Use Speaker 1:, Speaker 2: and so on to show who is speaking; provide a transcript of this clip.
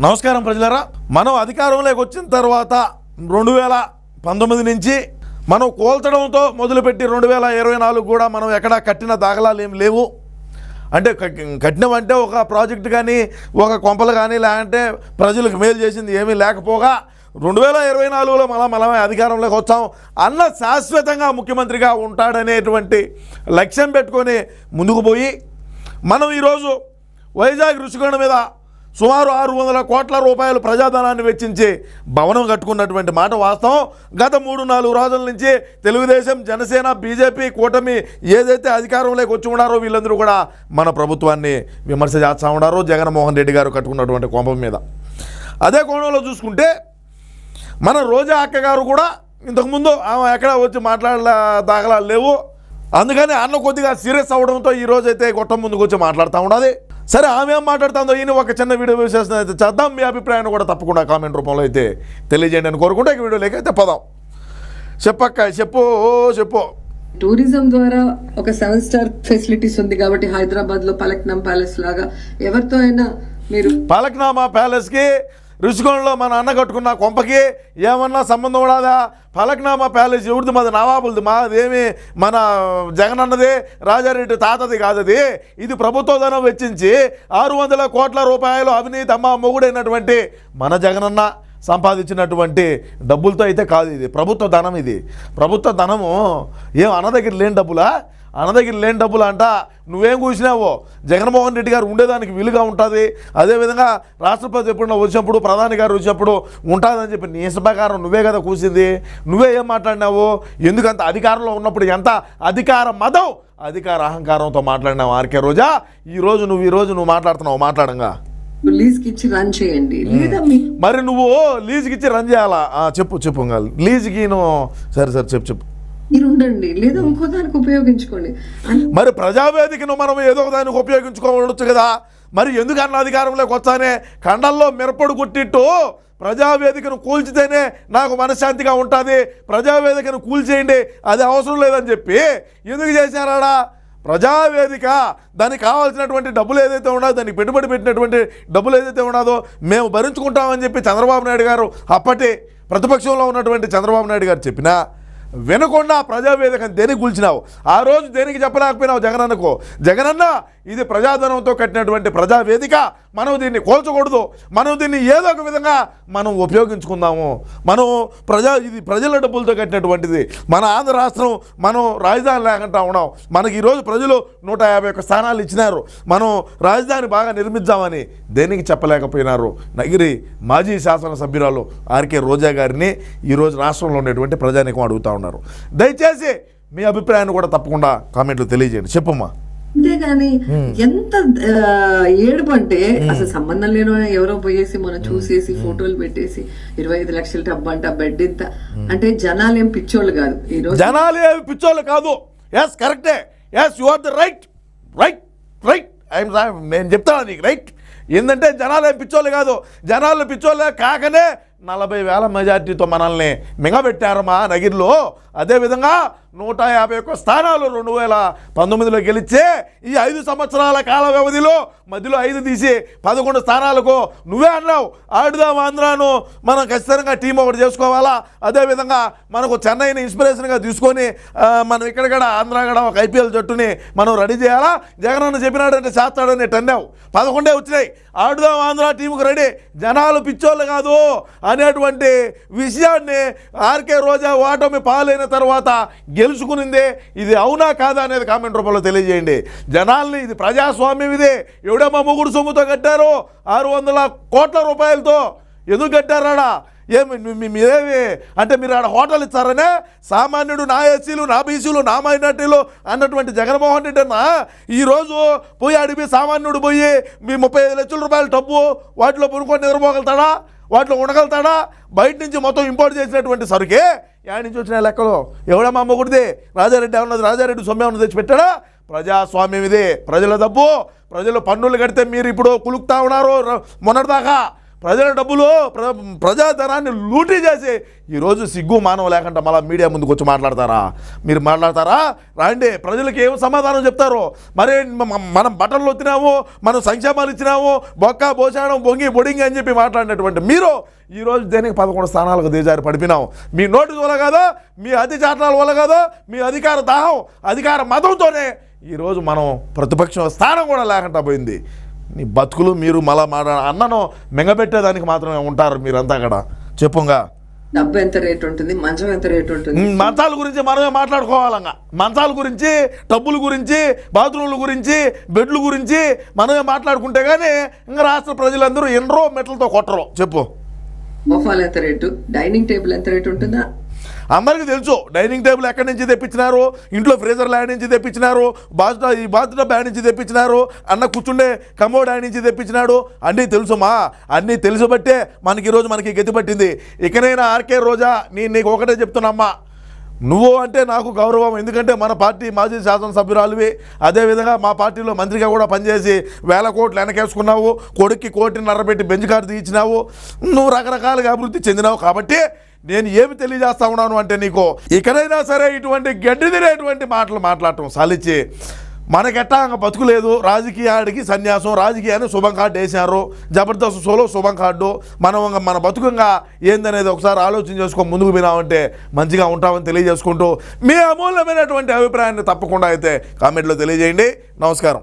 Speaker 1: నమస్కారం ప్రజలరా. మనం అధికారంలోకి వచ్చిన తర్వాత రెండు వేల పంతొమ్మిది నుంచి మనం కోల్చడంతో మొదలుపెట్టి రెండు వేల ఇరవై నాలుగు కూడా మనం ఎక్కడా కట్టిన దాఖలాలు ఏమి లేవు. అంటే క- కట్టినమంటే ఒక ప్రాజెక్ట్ కానీ ఒక కొంపలు కానీ లేదంటే ప్రజలకు మేలు చేసింది ఏమీ లేకపోగా రెండు వేల ఇరవై నాలుగులో మనం మనమే అధికారంలోకి వచ్చాం. అన్న శాశ్వతంగా ముఖ్యమంత్రిగా ఉంటాడనేటువంటి లక్ష్యం పెట్టుకొని ముందుకు పోయి మనం ఈరోజు వైజాగ్ రుషికొండ మీద సుమారు ఆరు వందల కోట్ల రూపాయలు ప్రజాధనాన్ని వెచ్చించి భవనం కట్టుకున్నటువంటి మాట వాస్తవం. గత మూడు నాలుగు రోజుల నుంచి తెలుగుదేశం జనసేన బీజేపీ కూటమి ఏదైతే అధికారంలోకి వచ్చి ఉన్నారో వీళ్ళందరూ కూడా మన ప్రభుత్వాన్ని విమర్శ చేస్తూ ఉన్నారో. జగన్మోహన్ రెడ్డి గారు కట్టుకున్నటువంటి కోపం మీద. అదే కోణంలో చూసుకుంటే మన రోజా అక్క గారు కూడా ఇంతకుముందు ఆమె ఎక్కడ వచ్చి మాట్లాడలే దాఖలాలు లేవు. అందుకని అన్న కొద్దిగా సీరియస్ అవడంతో ఈ గొట్టం ముందుకు వచ్చి మాట్లాడుతూ ఉన్నది. సరే ఆమె ఏం మాట్లాడుతుందో? ఈయన ఒక చిన్న వీడియో విశేషం అయితే చేద్దాం. మీ అభిప్రాయాన్ని కూడా తప్పకుండా కామెంట్ రూపంలో అయితే తెలియజేయండి అని కోరుకుంటే ఈ వీడియోలోకి అయితే పదాం. చెప్పక్క చెప్పు చెప్పు.
Speaker 2: టూరిజం ద్వారా ఒక సెవెన్ స్టార్ ఫెసిలిటీస్ ఉంది కాబట్టి హైదరాబాద్లో పలక్నం ప్యాలెస్ లాగా ఎవరితో అయినా మీరు
Speaker 1: పాలక్నామా ప్యాలెస్కి రుచికోణంలో మన అన్న కట్టుకున్న కొంపకి ఏమన్నా సంబంధం ఉండదా ఫలక్నామా ప్యాలెస్ ఎవరిది మాది? నవాబులది మాదేమి? మన జగన్ అన్నది రాజారెడ్డి తాతది కాదది. ఇది ప్రభుత్వ ధనం వెచ్చించి ఆరు వందల కోట్ల రూపాయలు అవినీతి అమ్మ మొగుడైనటువంటి మన జగనన్న సంపాదించినటువంటి డబ్బులతో అయితే కాదు ఇది. ప్రభుత్వ ధనం ఇది. ప్రభుత్వ ధనము ఏం అన్న దగ్గర లేని డబ్బులా? అన్న దగ్గర లేని డబ్బులు అంట. నువ్వేం కూర్చున్నావో జగన్మోహన్ రెడ్డి గారు ఉండేదానికి వీలుగా ఉంటుంది. అదేవిధంగా రాష్ట్రపతి ఎప్పుడన్నా వచ్చినప్పుడు ప్రధాని గారు వచ్చినప్పుడు ఉంటుందని చెప్పి నీ ప్రకారం నువ్వే కదా కూసింది. నువ్వే ఏం మాట్లాడినావు? ఎందుకంత అధికారంలో ఉన్నప్పుడు ఎంత అధికార మదం అధికార అహంకారంతో మాట్లాడినావు ఆర్కే రోజా? ఈ రోజు నువ్వు ఈ రోజు నువ్వు మాట్లాడుతున్నావు మాట్లాడంగా.
Speaker 2: ఇచ్చి రన్ చేయండి. లేదా
Speaker 1: మరి నువ్వు లీజుకి ఇచ్చి రన్ చేయాలా? చెప్పు చెప్పు లీజుకి నువ్వు సరే సరే చెప్పు చెప్పు.
Speaker 2: మీరు ఉండండి లేదా ఇంకో దానికి ఉపయోగించుకోండి.
Speaker 1: మరి ప్రజావేదికను మనం ఏదో ఒక దానికి ఉపయోగించుకోవచ్చు కదా. మరి ఎందుకు అన్న అధికారంలోకి వచ్చానే కండల్లో మిరపడు కొట్టిట్టు ప్రజావేదికను కూల్చితేనే నాకు మనశ్శాంతిగా ఉంటుంది. ప్రజావేదికను కూల్చేయండి. అది అవసరం లేదని చెప్పి ఎందుకు చేశారాడా? ప్రజావేదిక దానికి కావాల్సినటువంటి డబ్బులు ఏదైతే ఉన్నదో దానికి పెట్టుబడి పెట్టినటువంటి డబ్బులు ఏదైతే ఉన్నదో మేము భరించుకుంటామని చెప్పి చంద్రబాబు నాయుడు గారు అప్పటి ప్రతిపక్షంలో ఉన్నటువంటి చంద్రబాబు నాయుడు గారు చెప్పినా వినకుండా ప్రజావేదికను దేనికి కూల్చినావు ఆ రోజు దేనికి చెప్పలేకపోయినావు జగనన్నకు? జగనన్న ఇది ప్రజాధనంతో కట్టినటువంటి ప్రజావేదిక. మనం దీన్ని కోల్చకూడదు. మనం దీన్ని ఏదో ఒక విధంగా మనం ఉపయోగించుకుందాము. మనం ప్రజా ఇది ప్రజల డబ్బులతో కట్టినటువంటిది. మన ఆంధ్ర రాష్ట్రం మనం రాజధాని లేకుండా ఉన్నాం. మనకి ఈరోజు ప్రజలు నూట యాభై ఒక్క స్థానాలు ఇచ్చినారు. మనం రాజధాని బాగా నిర్మిద్దామని దేనికి చెప్పలేకపోయినారు? నగిరి మాజీ శాసనసభ్యురాలు ఆర్కే రోజా గారిని ఈరోజు రాష్ట్రంలో ఉన్నటువంటి ప్రజానికం అడుగుతా ఉన్నారు. దయచేసి మీ అభిప్రాయాన్ని కూడా తప్పకుండా కామెంట్లు తెలియజేయండి. చెప్పమ్మా.
Speaker 2: అంతేగాని ఎంత ఏడుపు అంటే అసలు సంబంధం లేని ఎవరో పోయేసి మనం చూసేసి ఫోటోలు పెట్టేసి ఇరవై ఐదు లక్షల డబ్బు అంట బెడ్ ఇంత. అంటే జనాలు ఏం పిచ్చోళ్ళు కాదు. ఈ రోజు
Speaker 1: జనాలు ఏమి పిచ్చోళ్ళు కాదు. ఎస్ కరెక్టే yes you are the right right right I'm నేను చెప్తాను నీకు. రైట్ ఏంటంటే జనాలు పిచ్చోళ్ళు కాదు. జనాలు పిచ్చోళ్ళే కాకనే నలభై వేల మెజార్టీతో మనల్ని మిగబెట్టారు మా నగిరిలో. అదేవిధంగా నూట యాభై ఒక్క స్థానాలు రెండు వేల పంతొమ్మిదిలో గెలిచే ఈ ఐదు సంవత్సరాల కాల వ్యవధిలో మధ్యలో ఐదు తీసి పదకొండు స్థానాలకు నువ్వే అన్నావు. ఆడుదాం ఆంధ్రాను. మనం ఖచ్చితంగా టీం ఒకటి చేసుకోవాలా? అదేవిధంగా మనకు చెన్నైని ఇన్స్పిరేషన్గా తీసుకొని మనం ఇక్కడ ఆంధ్ర కూడా ఒక ఐపీఎల్ జట్టుని మనం రెడీ చేయాలా? జగన్ అన్న చెప్పినాడంటే చేస్తాడని టన్నావు పదకొండే వచ్చినాయి. ఆడుదాం ఆంధ్ర టీంకు రెడీ. జనాలు పిచ్చోళ్ళు కాదు అనేటువంటి విషయాన్ని ఆర్కే రోజా ఓటమి పాలైన తర్వాత తెలుసుకునిందే ఇది అవునా కాదా అనేది కామెంట్ రూపంలో తెలియజేయండి. జనాల్ని ఇది ప్రజాస్వామ్యం ఇది. ఎవడమ్మా మొగుడు సొమ్ముతో కట్టారు? ఆరు వందల కోట్ల రూపాయలతో. ఎందుకు కట్టారాడా ఏమి మీ- మీరేమి? అంటే మీరు ఆడ హోటల్ ఇచ్చారనే? సామాన్యుడు నా ఎస్సీలు నా బీసీలు నా మైనార్టీలు అన్నటువంటి జగన్మోహన్ రెడ్డి అన్న ఈరోజు పోయి అడిపి సామాన్యుడు పోయి మీ ముప్పై ఐదు లక్షల రూపాయల డబ్బు వాటిలో పునుకొని నిద్రపోగలుగుతాడా? వాటిలో ఉండగలుగుతాడా? బయట నుంచి మొత్తం ఇంపోర్ట్ చేసినటువంటి సరుకే? యాడ్ నుంచి వచ్చిన లెక్కలు? ఎవడమ్మా అమ్మకూడదే రాజారెడ్డి ఏమన్నది రాజారెడ్డి సొమ్మె ఏమన్నది తెచ్చి పెట్టాడా ప్రజాస్వామ్యం ఇదే. ప్రజల డబ్బు ప్రజలు పన్నులు కడితే మీరు ఇప్పుడు కులుకుతా ఉన్నారు మొన్నటిదాకా. ప్రజల డబ్బులు ప్ర ప్రజాధనాన్ని లూటీ చేసి ఈరోజు సిగ్గు మానవ లేకుండా మళ్ళీ మీడియా ముందుకు వచ్చి మాట్లాడతారా? మీరు మాట్లాడతారా? రాండి ప్రజలకు ఏం సమాధానం చెప్తారు? మరి మనం బట్టలు వచ్చినాము మనం సంక్షేమాలు ఇచ్చినాము బొక్క భోజనం బొంగి బొడింగి అని చెప్పి మాట్లాడినటువంటి మీరు ఈరోజు దేనికి పదకొండు స్థానాలకు దిగజారి పడిపినాము మీ నోటీస్ వల్ల కాదా? మీ అతి చాటనాల వల్ల కాదా? మీ అధికార దాహం అధికార మతంతోనే ఈరోజు మనం ప్రతిపక్షం స్థానం కూడా లేకుండా పోయింది. నీ బతుకులు మీరు మళ్ళా మాట అన్నను మింగబెట్టేదానికి మాత్రమే ఉంటారు మీరంతా అక్కడ చెప్పుగా.
Speaker 2: డబ్బు ఎంత రేట్ ఉంటుంది? మంచం ఎంత రేట్ ఉంటుంది?
Speaker 1: మంచాల గురించి మనమే మాట్లాడుకోవాలంగా. మంచాల గురించి డబ్బుల గురించి బాత్రూమ్ల గురించి బెడ్ల గురించి మనమే మాట్లాడుకుంటే కానీ ఇంకా రాష్ట్ర ప్రజలందరూ ఎన్నరో మెట్లతో కొట్టరు. చెప్పు.
Speaker 2: సోఫాలు ఎంత రేటు? డైనింగ్ టేబుల్ ఎంత రేట్ ఉంటుందా?
Speaker 1: అందరికీ తెలుసు డైనింగ్ టేబుల్ ఎక్కడి నుంచి తెప్పించినారు ఇంట్లో ఫ్రీజర్ ల్యాండ్ నుంచి తెప్పించినారు బాత్ ఈ బాత్ టబ్ నుంచి తెప్పించినారు అన్న కూర్చుండే కమోడ్ ఆయన నుంచి తెప్పించినాడు. అన్నీ తెలుసుమా? అన్నీ తెలుసు బట్టే మనకి ఈరోజు మనకి గతి పట్టింది. ఇకనైనా ఆర్కే రోజా నేను నీకు ఒకటే చెప్తున్నామ్మా. నువ్వు అంటే నాకు గౌరవం ఎందుకంటే మన పార్టీ మాజీ శాసనసభ్యురాలువి. అదేవిధంగా మా పార్టీలో మంత్రిగా కూడా పనిచేసి వేల కోట్లు వెనకేసుకున్నావు కొడుక్కి కోటిన్నర పెట్టి బెంచ్ కార్డు తీయించినావు నువ్వు రకరకాలుగా అభివృద్ధి చెందినావు కాబట్టి నేను ఏమి తెలియజేస్తా ఉన్నాను అంటే నీకు ఇకనైనా సరే ఇటువంటి గడ్డి తినేటువంటి మాటలు మాట్లాడటం సలిచి మనకెట్టా అంగ బతుకులేదు రాజకీయాడికి సన్యాసం రాజకీయాన్ని శుభం కార్డు వేశారు జబర్దస్త్ షోలో శుభం కార్డు. మనం మన బతుకంగా ఏందనేది ఒకసారి ఆలోచన చేసుకొని ముందుకు పోయినామంటే మంచిగా ఉంటామని తెలియజేసుకుంటూ మీ అమూల్యమైనటువంటి అభిప్రాయాన్ని తప్పకుండా అయితే కామెంట్లో తెలియజేయండి. నమస్కారం.